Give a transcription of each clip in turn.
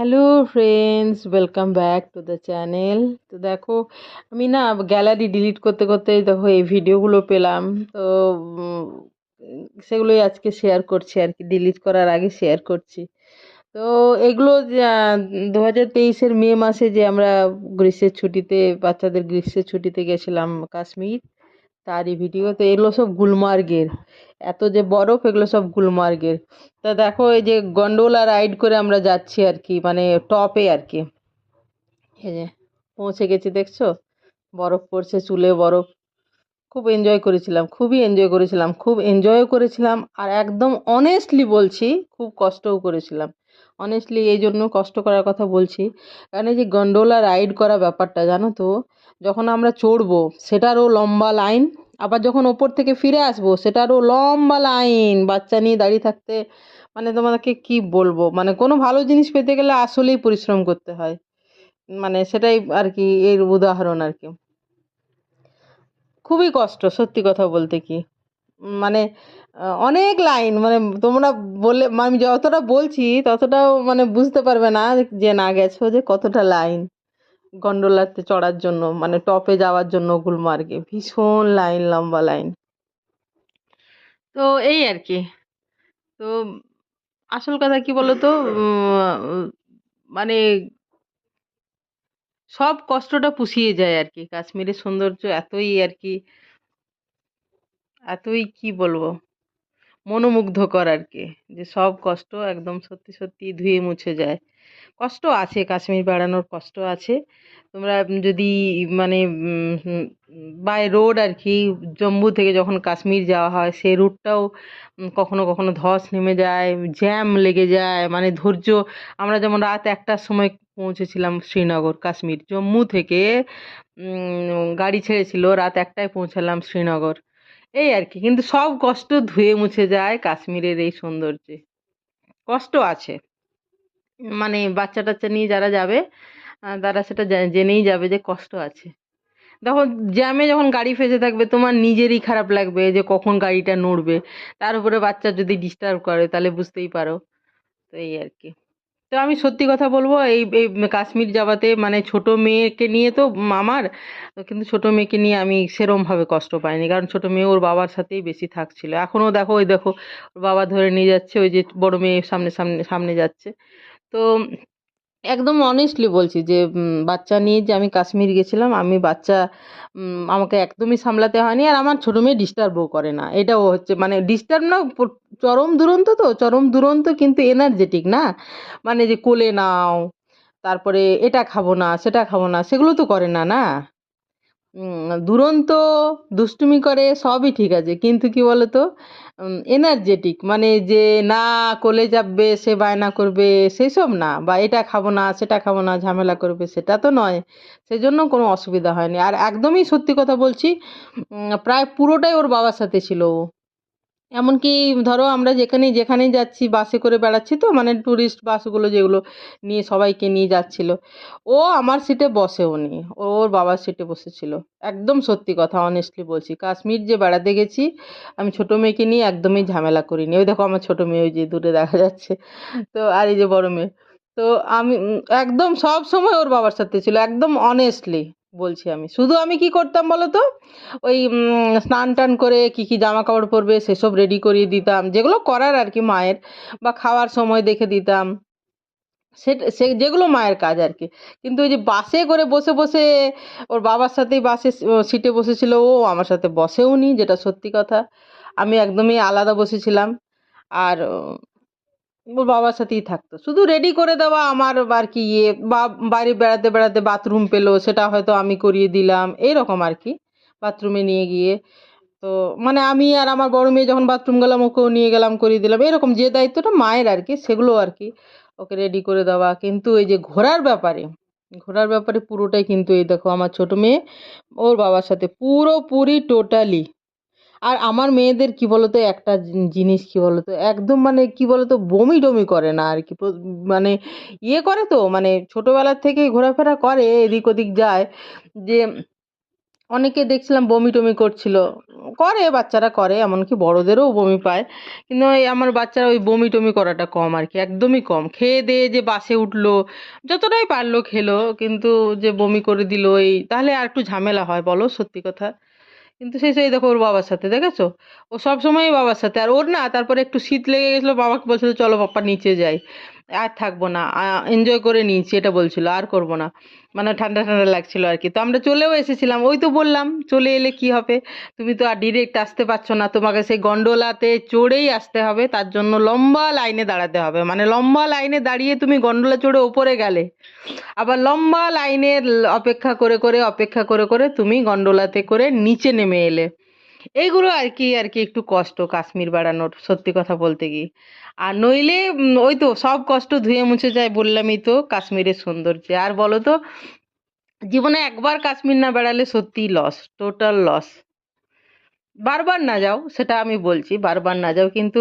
Hello friends welcome back to the channel তো দেখো, আমি না গ্যালারি ডিলিট করতে করতে দেখো এই ভিডিওগুলো পেলাম। তো সেগুলোই আজকে শেয়ার করছি আর কি ডিলিট করার আগে শেয়ার করছি। তো এগুলো দু হাজার তেইশের মে মাসে যে আমরা গ্রীষ্মের ছুটিতে, বাচ্চাদের গ্রীষ্মের ছুটিতে গেছিলাম কাশ্মীর, তারই ভিডিও তো এগুলো সব গুলমার্গের। এত যে বরফ, এগুলো সব গুলমার্গের। তা দেখো এই যে গন্ডোলা রাইড করে আমরা যাচ্ছি আর কি মানে টপে আর কি। যে পৌঁছে গেছি, দেখছ? বরফ পড়ছে, চুলে বরফ। খুব এনজয় করেছিলাম, খুবই এনজয় করেছিলাম, খুব এনজয়ও করেছিলাম আর একদম অনেস্টলি বলছি, খুব কষ্টও করেছিলাম। অনেস্টলি এই জন্য কষ্ট করার কথা বলছি। কারণ এই যে গন্ডোলা রাইড করা ব্যাপারটা, জানো তো? যখন আমরা চড়বো, সেটারও লম্বা লাইন আবার যখন ওপর থেকে ফিরে আসব সেটারও লম্বা লাইন, বাচ্চা নিয়ে দাঁড়িয়ে থাকতে মানে তোমাদেরকে কি বলব? মানে কোনো ভালো জিনিস পেতে গেলে আসলেই পরিশ্রম করতে হয়। মানে সেটাই আর কি এর উদাহরণ আর কি খুবই কষ্ট, সত্যি কথা বলতে কি। মানে অনেক লাইন মানে তোমরা বলে আমি যতটা বলছি ততটাও মানে বুঝতে পারবে না যে না গেছো যে কতটা লাইন। গন্ডোলাতে চড়ার জন্য মানে টপে যাওয়ার জন্য গুলমার্গে ভীষণ লাইন, লম্বা লাইন। তো এই আর কি। তো আসল কথা কি বলতো? মানে সব কষ্টটা পুষিয়ে যায় আর কি। কাশ্মীরের সৌন্দর্য এতই আর কি, এতই কি বলব? মনোমুগ্ধকর আর কি, যে সব কষ্ট একদম সত্যি সত্যি ধুয়ে মুছে যায়। কষ্ট আছে, কাশ্মীর বেড়ানোর কষ্ট আছে। তোমরা যদি মানে বাই রোড আর কি জম্মু থেকে যখন কাশ্মীর যাওয়া হয় সেই রুটটাও কখনো কখনো ধস নেমে যায় জ্যাম লেগে যায় মানে ধৈর্য। আমরা যেমন রাত একটার সময় পৌঁছেছিলাম শ্রীনগর, কাশ্মীর, জম্মু থেকে গাড়ি ছেড়েছিল, রাত একটায় পৌঁছালাম শ্রীনগর। এই আর কি কিন্তু সব কষ্ট ধুয়ে মুছে যায় কাশ্মীরের এই সৌন্দর্যে। কষ্ট আছে। মানে বাচ্চা টাচ্চা নিয়ে যারা যাবে তারা সেটা জেনেই যাবে যে কষ্ট আছে। দেখো জ্যামে যখন গাড়ি ফেসে থাকবে, তোমার নিজেরই খারাপ লাগবে যে কখন গাড়িটা নড়বে। তার উপরে বাচ্চা যদি ডিস্টার্ব করে, তাহলে বুঝতেই পারো। তো এই আর কি। তো আমি সত্যি কথা বলব, এই এই কাশ্মীর যাওয়াতে মানে ছোট মেয়েকে নিয়ে তো উম আমার কিন্তু ছোট মেয়েকে নিয়ে আমি সেরমভাবে কষ্ট পাইনি। কারণ ছোট মেয়ে ওর বাবার সাথেই বেশি থাকছিল। এখনও দেখো, ওই দেখো, ওর বাবা ধরে নিয়ে যাচ্ছে, ওই যে বড় মেয়ে সামনে সামনে সামনে যাচ্ছে। তো একদম অনেস্টলি বলছি যে বাচ্চা নিয়ে যে আমি কাশ্মীর গেছিলাম, আমি বাচ্চা আমাকে একদমই সামলাতে হয়নি আর আমার ছোটো মেয়ে ডিস্টার্বও করে না। এটাও হচ্ছে মানে ডিস্টার্ব না চরম দুরন্ত তো, চরম দুরন্ত কিন্তু এনার্জেটিক না? মানে যে কোলে নাও, তারপরে এটা খাব না, সেটা খাব না, সেগুলো তো করে না না? দুরন্ত, দুষ্টুমি করে, সবই ঠিক আছে। কিন্তু কি বলতো? এনার্জেটিক মানে যে না কোলে যাবে, সে বায়না করবে সেই সব না। বা এটা খাব না, সেটা খাব না, ঝামেলা করবে, সেটা তো নয়। সেজন্য কোনো অসুবিধা হয়নি। আর একদমই সত্যি কথা বলছি প্রায় পুরোটাই ওর বাবার সাথে ছিল ও। এমনকি ধরো আমরা যেখানে যেখানেই যাচ্ছি, বাসে করে বেড়াচ্ছি তো মানে ট্যুরিস্ট বাসগুলো যেগুলো নিয়ে সবাইকে নিয়ে যাচ্ছিল, ও আমার সিটে বসেও নি, ওর বাবার সিটে বসেছিল, একদম সত্যি কথা অনেস্টলি বলছি। কাশ্মীর যে বেড়াতে গেছি, আমি ছোটো মেয়েকে নিয়ে একদমই ঝামেলা করিনি। ওই দেখো আমার ছোটো মেয়ে, ওই যে দূরে দেখা যাচ্ছে, তো আর এই যে বড় মেয়ে, তো আমি একদম সব সময় ওর বাবার সাথে ছিল, একদম অনেস্টলি বলছি আমি। শুধু আমি কি করতাম বলো তো ওই স্নান টান করে কি কি জামা কাপড় পরবে সেসব রেডি করিয়ে দিতাম। যেগুলো করার আর কি মায়ের বা খাওয়ার সময় দেখে দিতাম। সে সে, যেগুলো মায়ের কাজ আর কি। কিন্তু ওই যে বাসে করে বসে বসে ওর বাবার সাথেই বাসে সিটে বসেছিল। ও আমার সাথে বসেও নি যেটা সত্যি কথা। আমি একদমই আলাদা বসেছিলাম। আর ওর বাবার সাথেই থাকতো। শুধু রেডি করে দেওয়া আমার আর কি ইয়ে বা বাইরে বেড়াতে বেড়াতে বাথরুম পেল, সেটা হয়তো আমি করিয়ে দিলাম এইরকম আর কি বাথরুমে নিয়ে গিয়ে। তো মানে আমি আর আমার বড় মেয়ে যখন বাথরুম গেলাম, ওকেও নিয়ে গেলাম, করিয়ে দিলাম, এরকম যে দায়িত্বটা মায়ের আর কি, সেগুলো আর কি ওকে রেডি করে দেওয়া। কিন্তু এই যে ঘোরার ব্যাপারে ঘোরার ব্যাপারে পুরোটাই কিন্তু এই দেখো, আমার ছোট মেয়ে, ওর বাবার সাথে পুরোপুরি টোটালি আর আমার মেয়েদের কি বলতো, একটা জিন- জিনিস কি বলতো, একদম মানে কি বলতো, বমি টমি করে না আর কি মানে ইয়ে করে তো মানে ছোটবেলার থেকেই ঘোরাফেরা করে, এদিক ওদিক যায়। যে অনেকে দেখছিলাম বমি টমি করছিল। করে, বাচ্চারা করে, এমনকি বড়দেরও বমি পায়। কিন্তু ওই আমার বাচ্চারা ওই বমি টমি করাটা কম আর কি একদমই কম। খেয়ে দিয়ে যে বাসে উঠল, যতটাই পারল খেলো, কিন্তু যে বমি করে দিল এই তাহলে আর একটু ঝামেলা হয়, বলো সত্যি কথা? কিন্তু সেই সেই দেখো ওর বাবার সাথে, দেখেছ? ও সব সময়ই বাবার সাথে। আর ওর না, তারপরে একটু শীত লেগে গেছিল, বাবাকে বলছিল, চলো পাপ্পা নিচে যাই। আর থাকব না এনজয় করে নিয়েছি, এটা বলছিল, আর করব না। মানে ঠান্ডা ঠান্ডা লাগছিল আর কি। তো আমরা চলেও এসেছিলাম, ওই তো বললাম, চলে এলে কি হবে? তুমি তো আর ডিরেক্ট আসতে পারছ না, তোমাকে সেই গন্ডোলাতে চড়েই আসতে হবে, তার জন্য লম্বা লাইনে দাঁড়াতে হবে। মানে লম্বা লাইনে দাঁড়িয়ে তুমি গন্ডোলা চড়ে ওপরে গেলে, আবার লম্বা লাইনের অপেক্ষা করে করে, অপেক্ষা করে করে তুমি গন্ডোলাতে করে নিচে নেমে এলে। এইগুলো আর কি আর কি একটু কষ্ট কাশ্মীর বেড়ানোর, সত্যি কথা বলতে কি আর নইলে ওই তো সব কষ্ট ধুয়ে মুছে যায় বললামই তো কাশ্মীরের সৌন্দর্য। আর বলো তো, জীবনে একবার কাশ্মীর না বেড়ালে সত্যিই লস টোটাল লস বারবার না যাও, সেটা আমি বলছি, বারবার না যাও, কিন্তু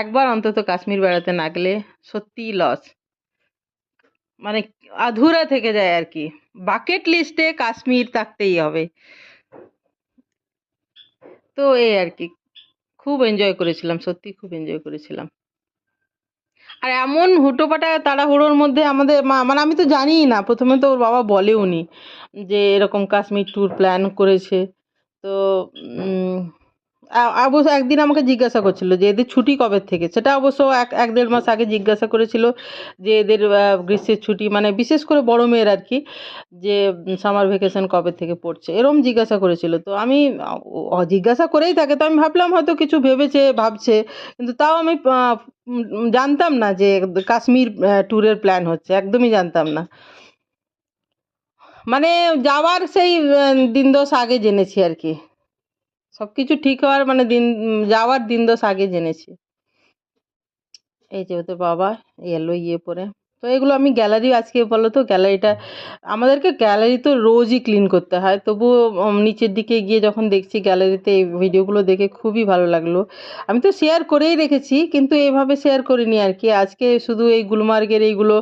একবার অন্তত কাশ্মীর বেড়াতে না গেলে সত্যিই লস মানে আধুরা থেকে যায় আর কি। বাকেট লিস্টে কাশ্মীর থাকতেই হবে। তো এই আর কি খুব এনজয় করেছিলাম, সত্যি খুব এনজয় করেছিলাম। আর এমন হুটোপাটা তাড়াহুড়োর মধ্যে আমাদের মা মানে আমি তো জানিই না, প্রথমে তো ওর বাবা বলেও নি যে এরকম কাশ্মীর ট্যুর প্ল্যান করেছে। তো অবশ্য একদিন আমাকে জিজ্ঞাসা করছিল যে এদের ছুটি কবে থেকে? সেটা অবশ্য এক এক দেড় মাস আগে জিজ্ঞাসা করেছিল যে এদের গ্রীষ্মের ছুটি মানে বিশেষ করে বড় মেয়ের আর কি, যে সামার ভ্যাকেশন কবে থেকে পড়ছে, এরম জিজ্ঞাসা করেছিল। তো আমি জিজ্ঞাসা করেই থাকে তো আমি ভাবলাম হয়তো কিছু ভেবেছে, ভাবছে, কিন্তু তাও আমি জানতাম না যে কাশ্মীর ট্যুরের প্ল্যান হচ্ছে, একদমই জানতাম না। মানে যাওয়ার সেই দিন দশ আগে জেনেছি আর কি। সব কিছু ঠিক হওয়ার মানে দিন যাওয়ার দিন দশ আগে জেনেছি। এই যে ওদের বাবা এলো ইয়ে পরে। তো এগুলো আমি গ্যালারি আজকে বলো তো গ্যালারিটা আমাদেরকে গ্যালারি তো রোজই ক্লিন করতে হয়। উম, নিচের দিকে গিয়ে যখন দেখছি গ্যালারিতে এই ভিডিওগুলো দেখে খুবই ভালো লাগল। আমি তো শেয়ার করেই রেখেছি কিন্তু এইভাবে শেয়ার করিনি আর কি। আজকে শুধু এই গুলমার্গের এইগুলো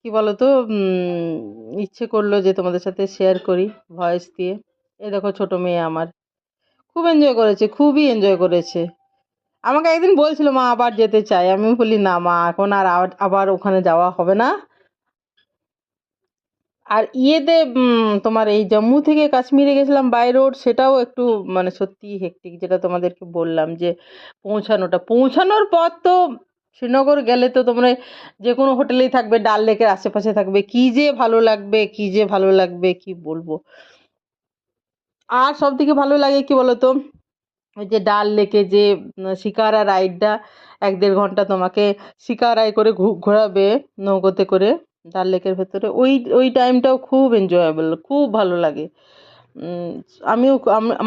কি বলো তো ইচ্ছে করল যে তোমাদের সাথে শেয়ার করি ভয়েস দিয়ে। এই দেখো ছোট মেয়ে আমার। খুব এনজয় করেছে, খুবই এনজয় করেছে। আমাকে একদিন বলছিল, মা, আবার যেতে চাই। আমি বলি, না, মা, এখন আর আবার- ওখানে যাওয়া হবে না। আর ইয়েতে তোমার এই জম্মু থেকে কাশ্মীরে গেছিলাম বাই রোড সেটাও একটু মানে সত্যি হেক্টিক যেটা তোমাদেরকে বললাম যে, পৌঁছানোটা। পৌঁছানোর পর তো, শ্রীনগর গেলে তো তোমরা যে কোনো হোটেলেই থাকবে, ডাল লেকের আশেপাশে থাকবে। কি যে ভালো লাগবে, কি যে ভালো লাগবে, কি বলব? আর সব থেকে ভালো লাগে কি বলতো? ওই যে ডাল লেকে যে শিকারা রাইডটা, এক দেড় ঘণ্টা তোমাকে শিকারায় করে ঘোরাবে নৌকোতে করে ডাল লেকের ভেতরে। ওই ওই টাইমটাও খুব এনজয়েবল খুব ভালো লাগে। আমিও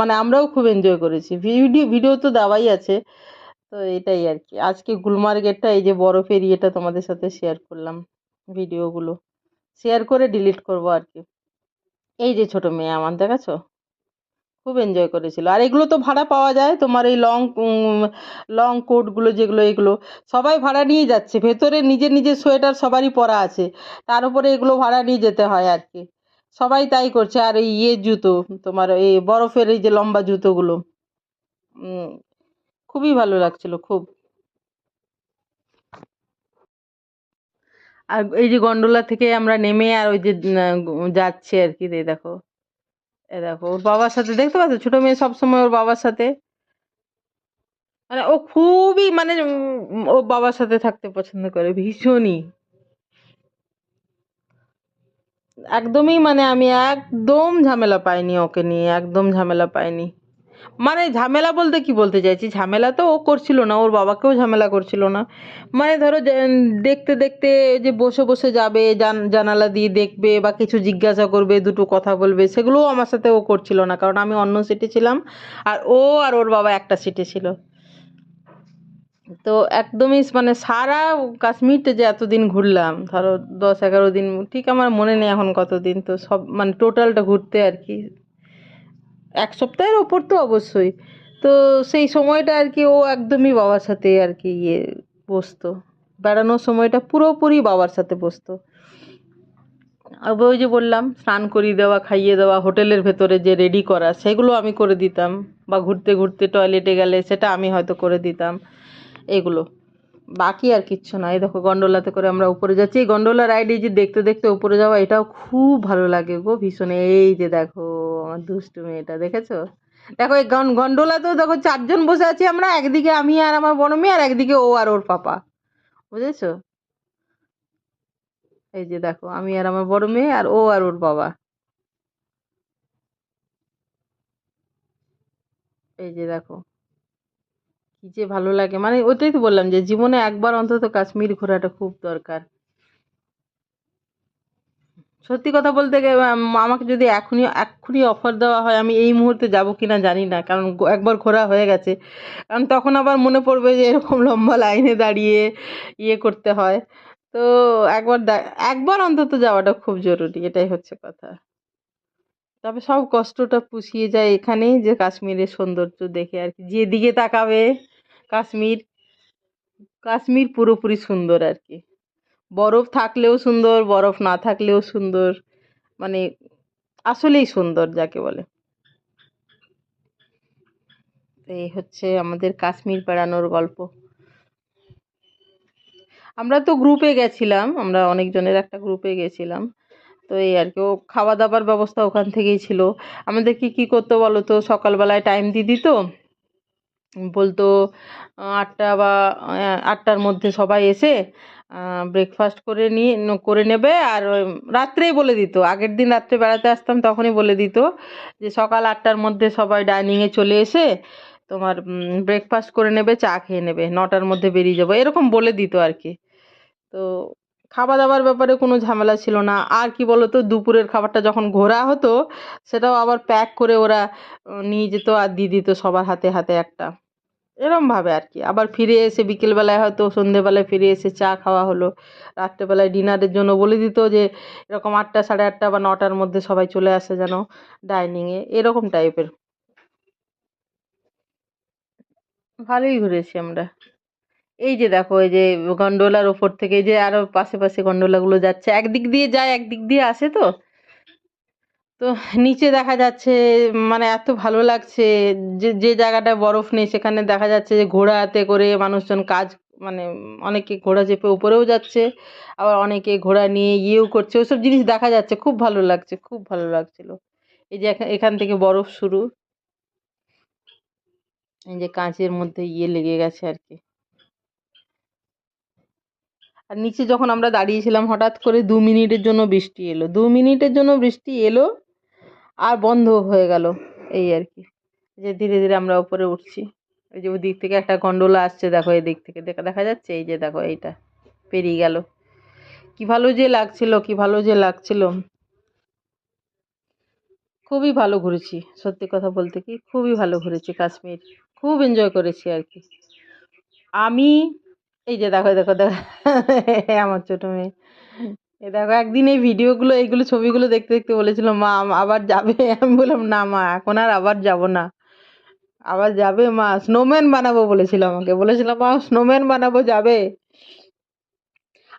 মানে আমরাও খুব এনজয় করেছি। ভিডিও ভিডিও তো দেওয়াই আছে। তো এটাই আর কি। আজকে গুলমার্গেরটা এই যে বরফের ইয়েটা তোমাদের সাথে শেয়ার করলাম ভিডিওগুলো। শেয়ার করে ডিলিট করব আর কি। এই যে ছোট মেয়ে আমার, দেখাছো? খুব এনজয় করেছিল। আর এগুলো তো ভাড়া পাওয়া যায়, তোমার এই লং লং কোটগুলো যেগুলো, এগুলো সবাই ভাড়া নিয়ে যাচ্ছে। ভেতরে নিজের নিজের সোয়েটার সবারই পরা আছে। তার উপরে এগুলো ভাড়া নিয়ে যেতে হয় আর কি। সবাই তাই করছে। আর এই ইয়ে জুতো, তোমার এই বরফের এই যে লম্বা জুতোগুলো খুবই ভালো লাগছিল, খুব। আর এই যে গন্ডোলা থেকে আমরা নেমে আর ওই যে যাচ্ছে আর কি দেখো। এ দেখো, ওর বাবার সাথে, দেখতে পাচ্ছ? ছোট মেয়ে সবসময় ওর বাবার সাথে। মানে ও খুবই মানে ও বাবার সাথে থাকতে পছন্দ করে, ভীষণই। একদমই মানে আমি একদম ঝামেলা পাইনি ওকে নিয়ে, একদম ঝামেলা পাইনি। মানে ঝামেলা বলতে কি বলতে চাইছি? ঝামেলা তো ও করছিল না, ওর বাবাকেও ঝামেলা করছিল না। মানে ধরো দেখতে দেখতে যে বসে বসে যাবে, জান, জানালা দিয়ে দেখবে বা কিছু জিজ্ঞাসা করবে, দুটো কথা বলবে, সেগুলোও আমার সাথে ও করছিল না, কারণ আমি অন্য সিটে ছিলাম আর ও আর ওর বাবা একটা সিটে ছিল। তো একদমই মানে সারা কাশ্মীরটা যে এতদিন ঘুরলাম, ধরো দশ এগারো দিন, ঠিক আমার মনে নেই এখন কতদিন, তো সব মানে টোটালটা ঘুরতে আর কি। এক সপ্তাহের ওপর তো অবশ্যই। তো সেই সময়টা আর কি ও একদমই বাবার সাথে আর কি ইয়ে বসতো। বেড়ানোর সময়টা পুরোপুরি বাবার সাথে বসতো। ওই যে বললাম, স্নান করিয়ে দেওয়া, খাইয়ে দেওয়া, হোটেলের ভেতরে যে রেডি করা, সেগুলো আমি করে দিতাম। বা ঘুরতে ঘুরতে টয়লেটে গেলে সেটা আমি হয়তো করে দিতাম। এগুলো। বাকি আর কিচ্ছু না। এই দেখো গন্ডোলাতে করে আমরা উপরে যাচ্ছি। এই গন্ডোলা রাইডে যে দেখতে দেখতে উপরে যাওয়া, এটাও খুব ভালো লাগে গো, ভীষণ। এই যে দেখো। আমার দুষ্টু মেয়েটা, দেখেছ? দেখো, এই গন গন্ডোলাতেও দেখো চারজন বসে আছি আমরা, একদিকে আমি আর আমার বড় মেয়ে, আর একদিকে ও আর ওর পাপা। বুঝেছ? এই যে দেখো, আমি আর আমার বড় মেয়ে, আর ও আর ওর বাবা। এই যে দেখো, কি যে ভালো লাগে। মানে ওইটাই তো বললাম যে, জীবনে একবার অন্তত কাশ্মীর ঘোরাটা খুব দরকার। সত্যি কথা বলতে আমাকে যদি এখনই এক্ষুনি অফার দেওয়া হয়, আমি এই মুহূর্তে যাব কিনা জানি না, কারণ একবার ঘোরা হয়ে গেছে। কারণ তখন আবার মনে পড়বে যে এরকম লম্বা লাইনে দাঁড়িয়ে ইয়ে করতে হয়। তো একবার একবার অন্তত যাওয়াটা খুব জরুরি, এটাই হচ্ছে কথা। তবে সব কষ্টটা পুষিয়ে যায় এখানেই যে কাশ্মীরের সৌন্দর্য দেখে আর কি, যেদিকে তাকাবে কাশ্মীর কাশ্মীর পুরোপুরি সুন্দর আর কি। বরফ থাকলেও সুন্দর, বরফ না থাকলেও সুন্দর মানে আসলেই সুন্দর যাকে বলে। এই হচ্ছে আমাদের কাশ্মীর বেড়ানোর গল্প। আমরা তো গ্রুপে গেছিলাম, আমরা অনেকজনের একটা গ্রুপে গেছিলাম। তো এই আর কি, ও খাওয়া দাওয়ার ব্যবস্থা ওখান থেকেই ছিল। আমাদের কি কি করতো বলো তো? সকালবেলায় টাইম দিয়ে দিত? বলতো, আটটা বা আটটার মধ্যে সবাই এসে ব্রেকফাস্ট করে নিয়ে করে নেবে আর রাত্রেই বলে দিত। আগের দিন রাত্রে বেড়াতে আসতাম তখনই বলে দিত যে, সকাল আটটার মধ্যে সবাই ডাইনিংয়ে চলে এসে তোমার ব্রেকফাস্ট করে নেবে, চা খেয়ে নেবে। নটার মধ্যে বেরিয়ে যাব। এরকম বলে দিত আর কি। তো খাওয়া দাওয়ার ব্যাপারে কোনো ঝামেলা ছিল না। আর কি বলতো, দুপুরের খাবারটা যখন ঘোরা হতো, সেটাও আবার প্যাক করে ওরা নিয়ে যেত আর দিয়ে দিত সবার হাতে হাতে একটা। এরম ভাবে আর কি আবার ফিরে এসে বিকেলবেলায় হয়তো সন্ধেবেলায় ফিরে এসে চা খাওয়া হলো। রাত্রেবেলায় ডিনারের জন্য বলে দিত যে, এরকম আটটা সাড়ে আটটা বা নটার মধ্যে সবাই চলে আসে যেন ডাইনিংয়ে এরকম টাইপের ভালোই ঘুরেছি আমরা। এই যে দেখো, এই যে গন্ডোলার ওপর থেকে যে আরও পাশে পাশে গন্ডোলাগুলো যাচ্ছে। একদিক দিয়ে যায়, একদিক দিয়ে আসে তো? তো নিচে দেখা যাচ্ছে মানে এত ভালো লাগছে, যে যে জায়গাটায় বরফ নেই, সেখানে দেখা যাচ্ছে যে ঘোড়াতে করে মানুষজন কাজ মানে অনেকে ঘোড়া চেপে উপরেও যাচ্ছে, আবার অনেকে ঘোড়া নিয়ে ইয়েও করছে ওসব জিনিস দেখা যাচ্ছে, খুব ভালো লাগছে, খুব ভালো লাগছিল। এই যে এখান থেকে বরফ শুরু। এই যে কাঁচের মধ্যে ইয়ে লেগে গেছে আর কি। আর নিচে যখন আমরা দাঁড়িয়েছিলাম, হঠাৎ করে দু মিনিটের জন্য বৃষ্টি এলো। দু মিনিটের জন্য বৃষ্টি এলো আর বন্ধ হয়ে গেল এই আর কি। যে ধীরে ধীরে আমরা উপরে উঠছি। ওই যে ওদিক থেকে একটা গন্ডোলা আসছে, দেখো এই দিক থেকে। দেখা দেখা যাচ্ছে? এই যে দেখো এইটা পেরিয়ে গেল। কি ভালো যে লাগছিল, কি ভালো যে লাগছিল। খুবই ভালো ঘুরেছি, সত্যি কথা বলতে কি, খুবই ভালো ঘুরেছি কাশ্মীর। খুব এনজয় করেছি আর কি। আমি, এই যে দেখো দেখো দেখো, আমার ছোট মেয়ে। এই দেখো, একদিন এই ভিডিওগুলো, এইগুলো ছবিগুলো দেখতে দেখতে বলেছিল, মা আবার যাবে? আমি বললাম, না, মা, এখন আর আবার যাব না। আবার যাবে, মা স্নোম্যান বানাবো বলেছিল আমাকে। বলেছিল, মা স্নোম্যান বানাবো, যাবে।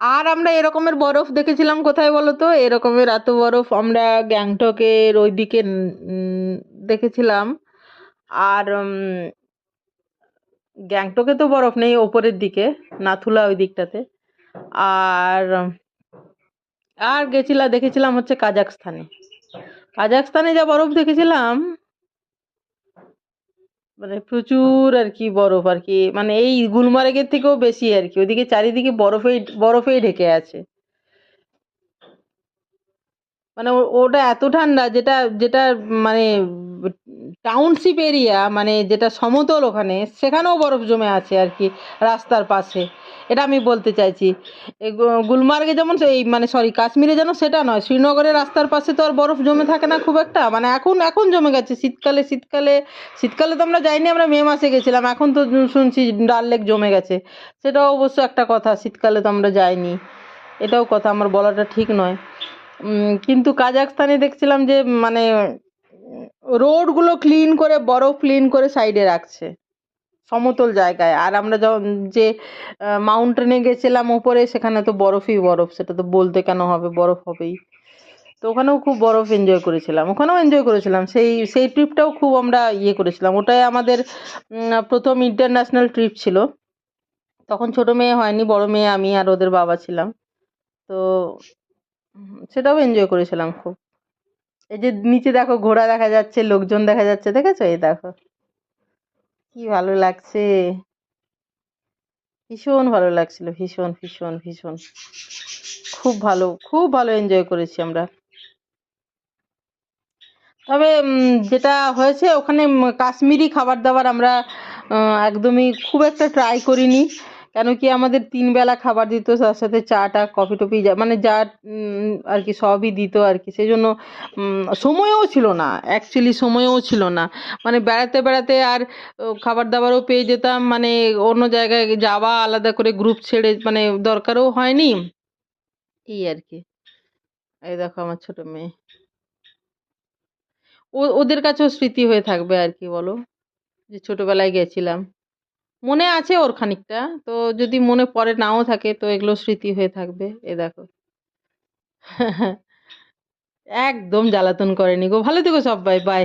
আর আমরা এরকমের বরফ দেখেছিলাম কোথায় বলো তো? এরকমের এত বরফ আমরা গ্যাংটকের ওইদিকে দেখেছিলাম। আর গ্যাংটকে তো বরফ নেই ওপরের দিকে, নাথুলা ওই দিকটাতে। আর আর গেছিলাম দেখেছিলাম হচ্ছে কাজাকস্তানে কাজাকস্তানে যা বরফ দেখেছিলাম মানে প্রচুর আর কি বরফ আর কি মানে এই গুলমার্গের থেকেও বেশি আর কি, ওদিকে চারিদিকে বরফেই বরফেই ঢেকে আছে। মানে ওটা এত ঠান্ডা, যেটা যেটা মানে টাউনশিপ এরিয়া মানে যেটা সমতল ওখানে, সেখানেও বরফ জমে আছে আর কি, রাস্তার পাশে। এটা আমি বলতে চাইছি। গুলমার্গে যেমন এই মানে সরি কাশ্মীরে যেন সেটা নয়, শ্রীনগরের রাস্তার পাশে তো আর বরফ জমে থাকে না খুব একটা। মানে এখন এখন জমে গেছে, শীতকালে শীতকালে শীতকালে তো আমরা যাইনি, আমরা মে মাসে গেছিলাম, এখন তো শুনছি ডাল লেক জমে গেছে। সেটাও অবশ্য একটা কথা, শীতকালে তো আমরা যাইনি। এটাও কথা, আমার বলাটা ঠিক নয়। কিন্তু কাজাকস্তানে দেখছিলাম যে মানে রোডগুলো ক্লিন করে, বরফ ক্লিন করে সাইডে রাখছে, সমতল জায়গায়। আর আমরা যখন যে মাউন্টেনে গেছিলাম ওপরে, সেখানে তো বরফই বরফ, সেটা তো বলতে কেন হবে, বরফ হবেই। তো ওখানেও খুব বরফ এনজয় করেছিলাম, ওখানেও এনজয় করেছিলাম। সেই সেই ট্রিপটাও খুব আমরা ইয়ে করেছিলাম। ওটাই আমাদের প্রথম ইন্টারন্যাশনাল ট্রিপ ছিল। তখন ছোট মেয়ে হয়নি, বড় মেয়ে আমি আর ওদের বাবা ছিলাম। তো সেটাও এনজয় করেছিলাম খুব। এই যে নিচে দেখো ঘোড়া দেখা যাচ্ছে, লোকজন দেখা যাচ্ছে, দেখেছ? এই দেখো। কি ভালো লাগছে। ভীষণ ভালো লাগছিল, ভীষণ ভীষণ ভীষণ। খুব ভালো খুব ভালো এনজয় করেছি আমরা। তবে যেটা হয়েছে, ওখানে কাশ্মীরি খাবার দাবার আমরা একদমই খুব একটা ট্রাই করিনি। কেন কি আমাদের তিন বেলা খাবার দিত, তার সাথে চাটা কফি টফি যা মানে যা আর কি সবই দিত আর কি। সেই জন্য সময়ও ছিল না অ্যাকচুয়ালি সময়ও ছিল না। মানে বেড়াতে বেড়াতে আর খাবার দাবারও পেয়ে যেতাম মানে অন্য জায়গায় যাওয়া, আলাদা করে গ্রুপ ছেড়ে মানে দরকারও হয়নি। এই আর কি। এই দেখো আমার ছোট মেয়ে। ওদের কাছেও স্মৃতি হয়ে থাকবে আর কি, বলো? যে ছোটবেলায় গেছিলাম। মনে আছে ওর খানিকটা। তো যদি মনে পড়ে নাও থাকে, তো এগুলো স্মৃতি হয়ে থাকবে, এ দেখো। একদম জ্বালাতন করেনি গো। ভালো থেকো সবাই বাই